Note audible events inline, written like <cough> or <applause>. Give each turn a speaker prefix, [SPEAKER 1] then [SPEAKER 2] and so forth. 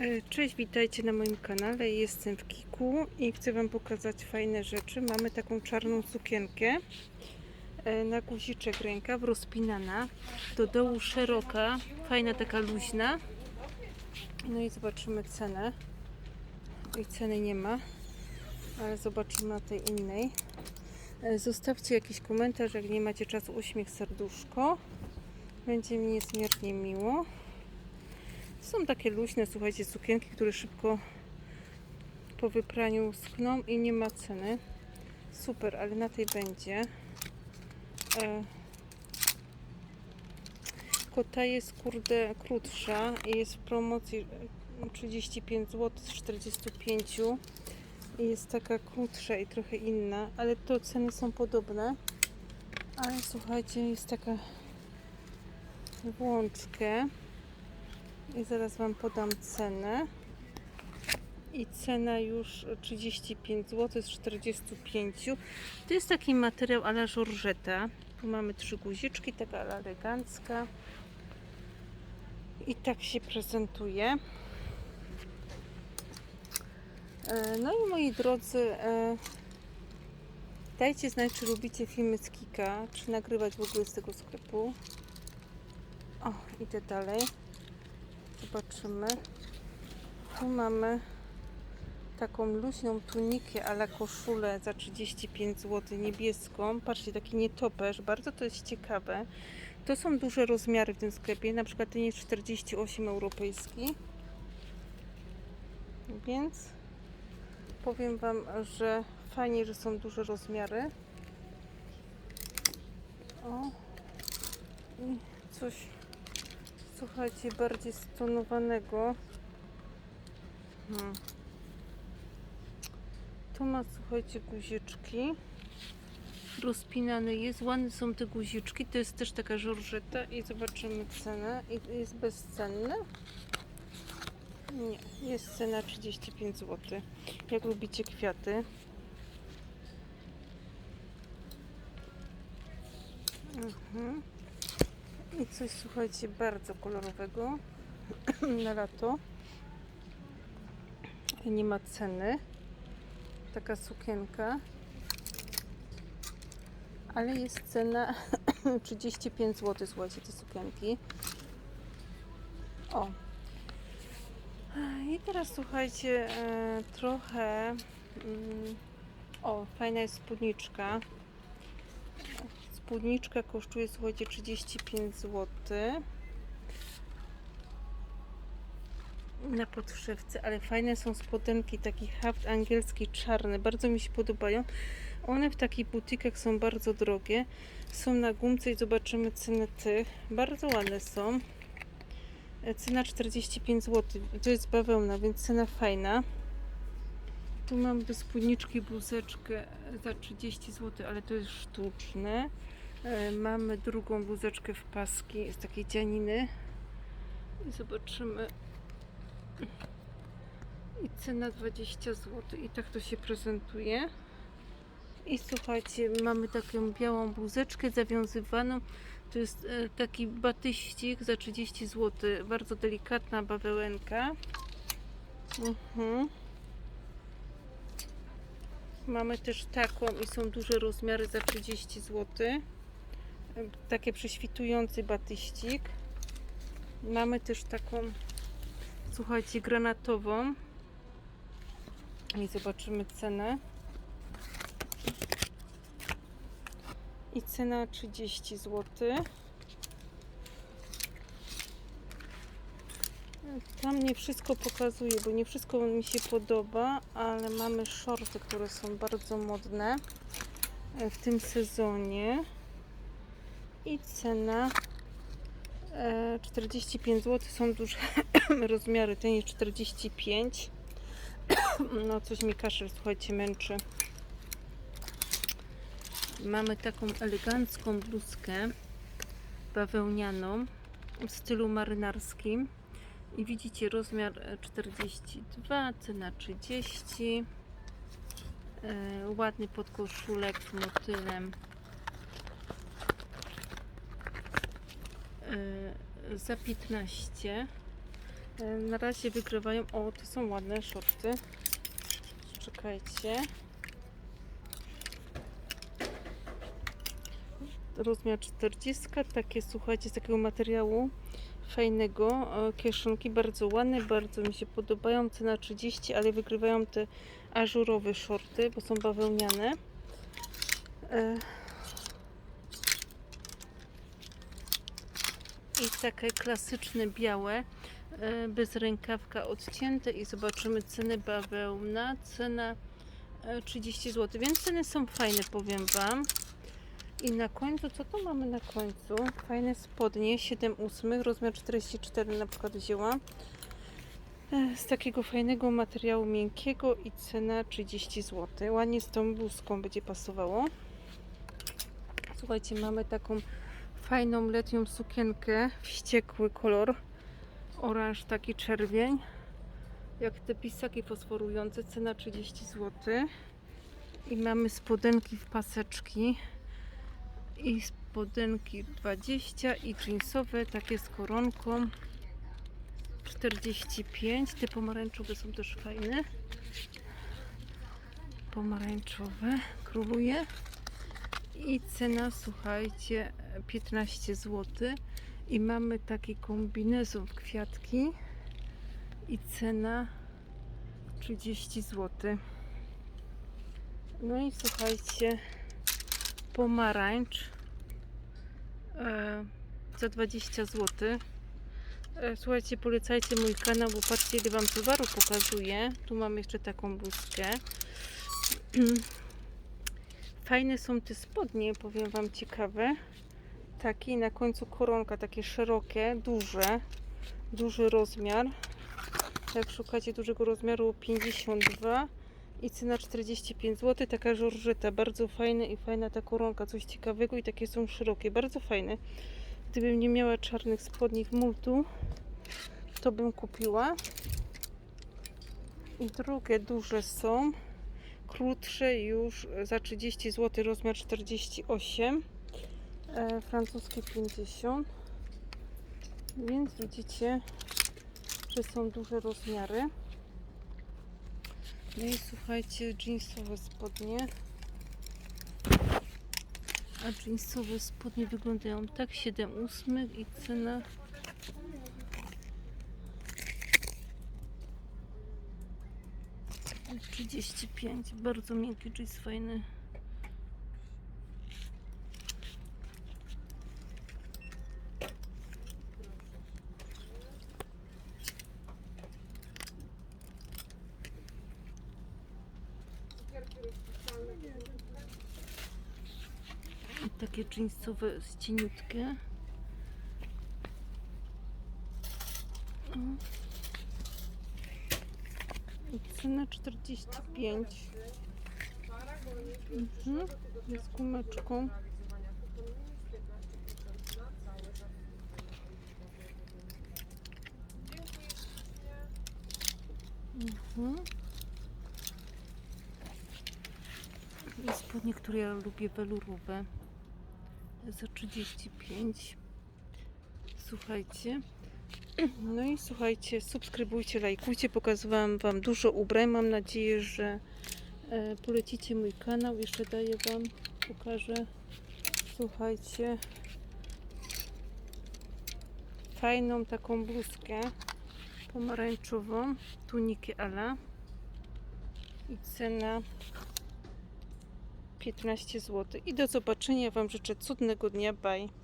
[SPEAKER 1] E, Cześć, witajcie na moim kanale. Jestem w Kiku i chcę Wam pokazać fajne rzeczy. Mamy taką czarną sukienkę e, na guziczek rękaw, rozpinana. Do dołu szeroka, fajna taka luźna. No i zobaczymy cenę. I ceny nie ma, ale zobaczymy na tej innej. E, Zostawcie jakiś komentarz, jak nie macie czasu, uśmiech, serduszko. Będzie mi niezmiernie miło. Są takie luźne, słuchajcie, sukienki, które szybko po wypraniu skną i nie ma ceny. Super, ale na tej będzie. E, Tylko ta jest kurde krótsza i jest w promocji e, 35 zł z 45 i jest taka krótsza i trochę inna, ale to ceny są podobne. Ale słuchajcie, jest taka w łączkę. I zaraz Wam podam cenę. I cena już 35 zł z 45. To jest taki materiał ala żorżeta. Tu mamy trzy guziczki, taka ala elegancka. I tak się prezentuje. E, No i moi drodzy, e, dajcie znać, czy lubicie filmy z Kika, czy nagrywać w ogóle z tego sklepu. O, idę dalej. Zobaczymy. Tu mamy taką luźną tunikę ale koszulę za 35 zł niebieską. Patrzcie, taki nietoperz. Bardzo to jest ciekawe. To są duże rozmiary w tym sklepie. Na przykład ten jest 48 europejski. Więc powiem Wam, że fajnie, że są duże rozmiary. O. I coś słuchajcie, bardziej stonowanego. Hmm. Tu ma, słuchajcie, guziczki. Rozpinany jest. Ładne są te guziczki. To jest też taka żorżeta i zobaczymy cenę. I jest bezcenny? Nie, jest cena 35 zł. Jak lubicie kwiaty. Mhm. I coś, słuchajcie, bardzo kolorowego <clears throat> na lato. Nie ma ceny. Taka sukienka. Ale jest cena <clears throat> 35 zł, słuchajcie, te sukienki. O. I teraz słuchajcie, e, trochę. Mm, o, fajna jest spódniczka. Spódniczka kosztuje, słuchajcie, 35 zł. Na podszewce, ale fajne są spodenki, taki haft angielski czarny, bardzo mi się podobają. One w takich butikach są bardzo drogie. Są na gumce i zobaczymy cenę tych. Bardzo ładne są. E, Cena 45 zł. To jest bawełna, więc cena fajna. Tu mam do spódniczki bluzeczkę za 30 zł, ale to jest sztuczne. E, Mamy drugą bluzeczkę w paski z takiej dzianiny. I zobaczymy. I cena 20 zł. I tak to się prezentuje. I słuchajcie, mamy taką białą bluzeczkę zawiązywaną. To jest e, taki batyścik za 30 zł. Bardzo delikatna bawełenka. Mhm. Mamy też taką i są duże rozmiary za 30 zł. Takie prześwitujący batyścik. Mamy też taką, słuchajcie, granatową. I zobaczymy cenę. I cena 30 zł. Tam nie wszystko pokazuję, bo nie wszystko mi się podoba, ale mamy shorty, które są bardzo modne w tym sezonie. I cena e, 45 zł. Są duże <coughs> rozmiary. Ten jest 45. No, coś mi kaszel, słuchajcie, męczy. Mamy taką elegancką bluzkę bawełnianą w stylu marynarskim. I widzicie rozmiar e, 42, cena 30. E, ładny podkoszulek z motylem. Za 15. E, Na razie wygrywają. O, to są ładne shorty. Czekajcie. Rozmiar 40. Takie, słuchajcie, z takiego materiału fajnego. e, Kieszonki bardzo ładne, bardzo mi się podobają. Cena 30, ale wygrywają te ażurowe shorty, bo są bawełniane. E, I takie klasyczne białe, e, bez rękawka odcięte i zobaczymy cenę bawełna. Cena e, 30 zł, więc ceny są fajne, powiem Wam. I na końcu, co tu mamy na końcu? Fajne spodnie, 7 ósmych, rozmiar 44 na przykład wzięłam. E, Z takiego fajnego materiału miękkiego i cena 30 zł. Ładnie z tą bluzką będzie pasowało. Słuchajcie, mamy taką fajną letnią sukienkę, wściekły kolor, oranż taki czerwień, jak te pisaki fosforujące, cena 30 zł. I mamy spodenki w paseczki i spodenki 20 i jeansowe, takie z koronką 45. Te pomarańczowe są też fajne. Pomarańczowe króluje. I cena, słuchajcie, 15 zł. I mamy taki kombinezon w kwiatki. I cena 30 zł. No i słuchajcie, pomarańcz e, za 20 zł. E, Słuchajcie, polecajcie mój kanał, bo patrzcie ile Wam towaru pokazuję. Tu mam jeszcze taką bluzkę. <clears throat> Fajne są te spodnie, powiem Wam ciekawe. Taki na końcu koronka, takie szerokie, duże, duży rozmiar. Jak szukacie dużego rozmiaru 52 i cena 45 zł, taka żorżeta, bardzo fajne i fajna ta koronka, coś ciekawego i takie są szerokie, bardzo fajne. Gdybym nie miała czarnych spodni w multu, to bym kupiła. I drugie duże są, krótsze już za 30 zł, rozmiar 48, e, francuskie 50. Więc widzicie, że są duże rozmiary. No i słuchajcie, jeansowe spodnie. A jeansowe spodnie wyglądają tak 7 ósmych i cena trzydzieści pięć. Bardzo miękki jeans, fajny. Takie z cieniutkie. O. Cena 45. Mhm. Z gumeczką. Mhm. I spodnie, które ja lubię, welurowe. Za 35. Słuchajcie. No i słuchajcie, subskrybujcie, lajkujcie. Pokazywałam Wam dużo ubrań. Mam nadzieję, że e, polecicie mój kanał. Jeszcze daję Wam, pokażę. Słuchajcie. Fajną taką bluzkę pomarańczową. Tunikę Ala. I cena 15 zł. I do zobaczenia. Wam życzę cudnego dnia. Bye.